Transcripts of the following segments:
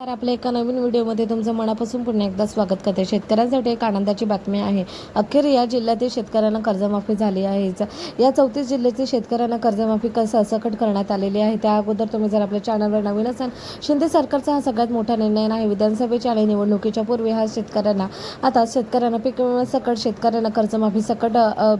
तर आपल्या एका नवीन व्हिडिओमध्ये तुमचं मनापासून पुन्हा एकदा स्वागत करते. शेतकऱ्यांसाठी एक आनंदाची बातमी आहे. अखेर या जिल्ह्यातील शेतकऱ्यांना कर्जमाफी झाली आहे. ज- या चौतीस जिल्ह्यातील शेतकऱ्यांना कर्जमाफी कसं सकट करण्यात आलेली आहे. त्या अगोदर तुम्ही जर आपल्या चॅनलवर नवीन असाल शिंदे सरकारचा हा सगळ्यात मोठा निर्णय आहे विधानसभेच्या आणि निवडणुकीच्या पूर्वी हा शेतकऱ्यांना आता शेतकऱ्यांना पीक विमा सकट शेतकऱ्यांना कर्जमाफी सकट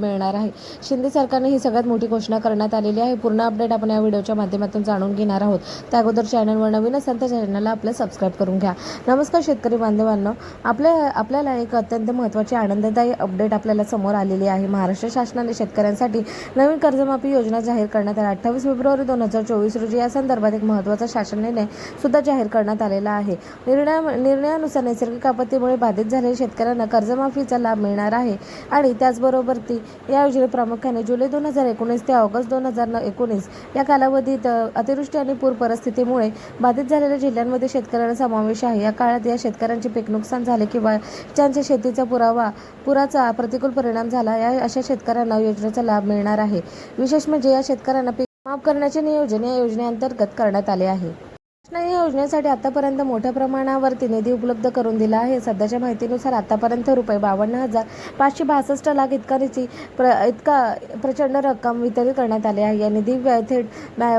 मिळणार आहे. शिंदे सरकारने ही सगळ्यात मोठी घोषणा करण्यात आलेली आहे. पूर्ण अपडेट आपण या व्हिडिओच्या माध्यमातून जाणून घेणार आहोत. त्या अगोदर चॅनलवर नवीन असाल तर चॅनलला आपलं सबस्क्राईब करून घ्या. नमस्कार शेतकरी बांधवांनो. आपल्या आपल्याला एक अत्यंत महत्त्वाची आनंददायी अपडेट आपल्याला समोर आलेली आहे. महाराष्ट्र शासनाने शेतकऱ्यांसाठी नवीन कर्जमाफी योजना जाहीर करण्यात आली. अठ्ठावीस फेब्रुवारी दोन हजार चोवीस रोजी या संदर्भात एक महत्त्वाचा शासन निर्णय सुद्धा जाहीर करण्यात आलेला आहे. निर्णया निर्णयानुसार नैसर्गिक आपत्तीमुळे बाधित झालेल्या शेतकऱ्यांना कर्जमाफीचा लाभ मिळणार आहे आणि त्याचबरोबर ती या योजनेत प्रामुख्याने जुलै दोन हजार एकोणीस ते ऑगस्ट दोन हजार एकोणीस या कालावधीत अतिवृष्टी आणि पूर परिस्थितीमुळे बाधित झालेल्या जिल्ह्यांमध्ये शेतकरी शेतकऱ्यांचा समावेश आहे. या काळात या शेतकऱ्यांचे पीक नुकसान झाले किंवा ज्यांच्या शेतीचा पुरावा पुराचा प्रतिकूल परिणाम झाला या अशा शेतकऱ्यांना योजनेचा लाभ मिळणार आहे. विशेष म्हणजे या शेतकऱ्यांना पीक माफ करण्याचे नियोजन या योजनेअंतर्गत करण्यात आले आहे. या योजनेसाठी आतापर्यंत मोठ्या प्रमाणावरती निधी उपलब्ध करून दिला आहे. सध्याच्या माहितीनुसार आतापर्यंत रुपये बावन्न हजार पाचशे बासष्ट लाख इतका निधी प्र इतका प्रचंड रक्कम वितरित करण्यात आली आहे. या निधी थेट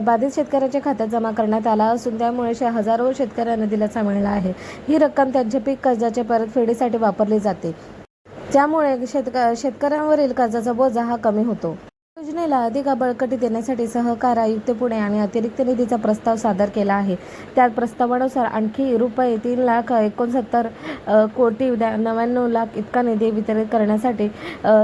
बाधित शेतकऱ्याच्या खात्यात जमा करण्यात आला असून त्यामुळे शे- हजारो शेतकऱ्यांना दिलासा मिळाला आहे. ही रक्कम त्यांच्या पीक कर्जाच्या परतफेडीसाठी वापरली जाते. त्यामुळे शेतक शेतकऱ्यांवरील कर्जाचा बोजा हा कमी होतो. योजनेला अधिक बळकटी देण्यासाठी सहकार आयुक्त पुणे आणि अतिरिक्त निधीचा प्रस्ताव सादर केला आहे. त्या प्रस्तावानुसार आणखी रुपये तीन लाख एकोणसत्तर कोटी नव्याण्णव लाख इतका निधी वितरित करण्यासाठी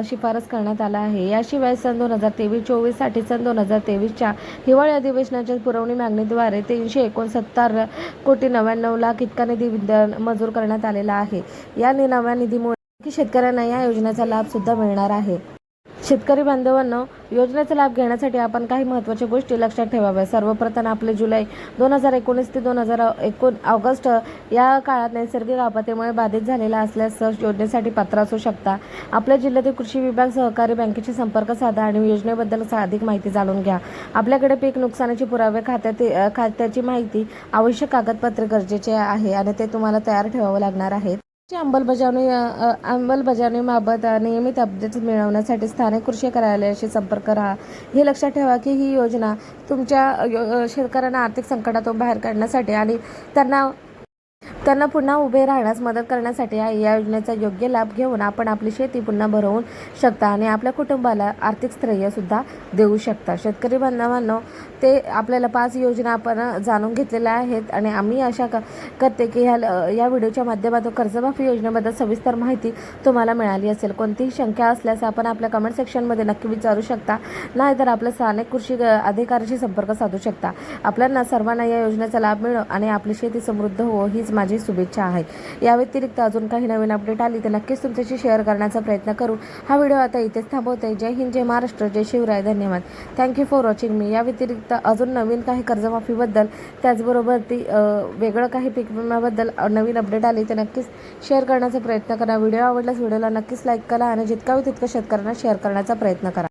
शिफारस करण्यात आला आहे. याशिवाय सन दोन हजार तेवीस चोवीससाठी सन दोन हजार तेवीसच्या हिवाळी अधिवेशनाच्या पुरवणी मागणीद्वारे तीनशे एकोणसत्तर कोटी नव्याण्णव लाख इतका निधी विद्या- मंजूर करण्यात आलेला आहे. या नि- नव्या निधीमुळे शेतकऱ्यांना या योजनेचा लाभ सुद्धा मिळणार आहे. शेतकरी बांधवांनो योजनेचा लाभ घेण्यासाठी आपण काही महत्त्वाच्या गोष्टी लक्षात ठेवाव्या. सर्वप्रथम आपले जुलै दोन हजार एकोणीस ते दोन हजार एकोण ऑगस्ट या काळात नैसर्गिक आपत्तीमुळे बाधित झालेला असल्यास योजनेसाठी पात्र असू शकता. आपल्या जिल्ह्यातील कृषी विभाग सहकारी बँकेशी संपर्क साधा आणि योजनेबद्दल अधिक माहिती जाणून घ्या. आपल्याकडे पीक नुकसानाचे पुरावे खात्यात खात्याची माहिती आवश्यक कागदपत्रे गरजेचे आहे आणि ते तुम्हाला तयार ठेवावं लागणार आहेत. ची अंमलबजावणी अंमलबजावणीबाबत नियमित अपडेट्स मिळवण्यासाठी स्थानिक कृषी कार्यालयाशी संपर्क राहा. हे लक्षात ठेवा की ही योजना तुमच्या यो- शेतकऱ्यांना आर्थिक संकटातून बाहेर काढण्यासाठी आणि त्यांना त्यांना पुन्हा उभे राहण्यास मदत करण्यासाठी आहे या योजनेचा योग्य लाभ घेऊन आपण आपली शेती पुन्हा भरवू शकता आणि आपल्या कुटुंबाला आर्थिक स्थैर्यसुद्धा देऊ शकता. शेतकरी बांधवांनो ते आपल्याला पाच योजना आपण जाणून घेतलेल्या आहेत आणि आम्ही अशा क करते की ह्या या व्हिडिओच्या माध्यमातून कर्जमाफी योजनेबद्दल सविस्तर माहिती तुम्हाला मिळाली असेल. कोणतीही शंका असल्यास आपण आपल्या कमेंट सेक्शनमध्ये नक्की विचारू शकता. नाहीतर आपल्या स्थानिक कृषी अधिकाऱ्याशी संपर्क साधू शकता. आपल्यांना सर्वांना या योजनेचा लाभ मिळो आणि आपली शेती समृद्ध हो हीच माझी शुभेच्छा आहे. या व्यतिरिक्त अजून काही नवीन अपडेट आली तर नक्कीच तुमच्याशी शेअर करण्याचा प्रयत्न करू. हा व्हिडिओ आता इथेच थांबवते. जय हिंद जय महाराष्ट्र जय शिवराय. धन्यवाद. थँक्यू फॉर वॉचिंग मी या व्यतिरिक्त अजून नवीन काही कर्जमाफीबद्दल त्याचबरोबर ती वेगळं काही पीक विम्याबद्दल नवीन अपडेट आली तर नक्कीच शेअर करण्याचा प्रयत्न करा. व्हिडिओ आवडल्यास व्हिडिओला नक्कीच लाईक करा आणि जितका होईल तितकं शेतकऱ्यांना शेअर करण्याचा प्रयत्न करा.